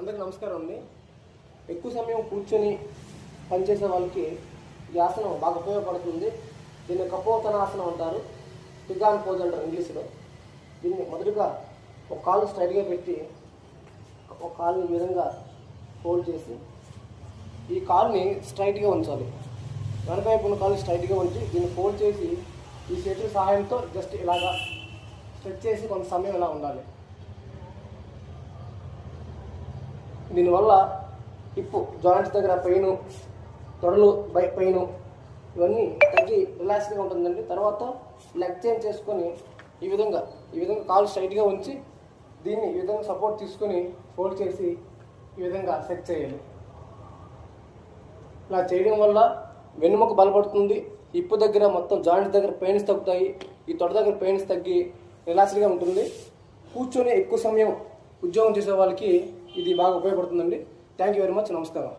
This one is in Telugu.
అందరికి నమస్కారం అండి. ఎక్కువ సమయం కూర్చొని పనిచేసే వాళ్ళకి ఈ ఆసనం బాగా ఉపయోగపడుతుంది. దీన్ని కపోతనాసనం అంటారు. పిగాన్ పోజ్ అంటారు ఇంగ్లీష్లో. దీన్ని మొదటిగా ఒక కాలు స్ట్రైట్గా పెట్టి ఒక కాలుని ఈ విధంగా ఫోల్డ్ చేసి ఈ కాలుని స్ట్రైట్గా ఉంచాలి. వెనక వైపు ఉన్న కాలు స్ట్రైట్గా ఉంచి దీన్ని ఫోల్డ్ చేసి ఈ చేతుల సహాయంతో జస్ట్ ఇలాగా స్ట్రెచ్ చేసి కొంత సమయం ఇలా ఉండాలి. దీనివల్ల హిప్ జాయింట్స్ దగ్గర పెయిన్ తొడలు బై పెయిన్ ఇవన్నీ తగ్గి రిలాక్స్గా ఉంటుందండి. తర్వాత లెగ్ చేంజ్ చేసుకొని ఈ విధంగా ఈ విధంగా కాలు స్ట్రైట్గా ఉంచి దీన్ని ఈ విధంగా సపోర్ట్ తీసుకొని ఫోల్డ్ చేసి ఈ విధంగా సెట్ చేయాలి. ఇలా చేయడం వల్ల వెన్నుముక బలపడుతుంది హిప్ దగ్గర మొత్తం జాయింట్స్ దగ్గర పెయిన్స్ తగ్గుతాయి ఈ తొడ దగ్గర పెయిన్స్ తగ్గి రిలాక్స్డ్గా ఉంటుంది. కూర్చొని ఎక్కువ సమయం ఉద్యోగం చేసే వాళ్ళకి ఇది బాగా ఉపయోగపడుతుందండి. థ్యాంక్ యూ వెరీ మచ్ నమస్కారం.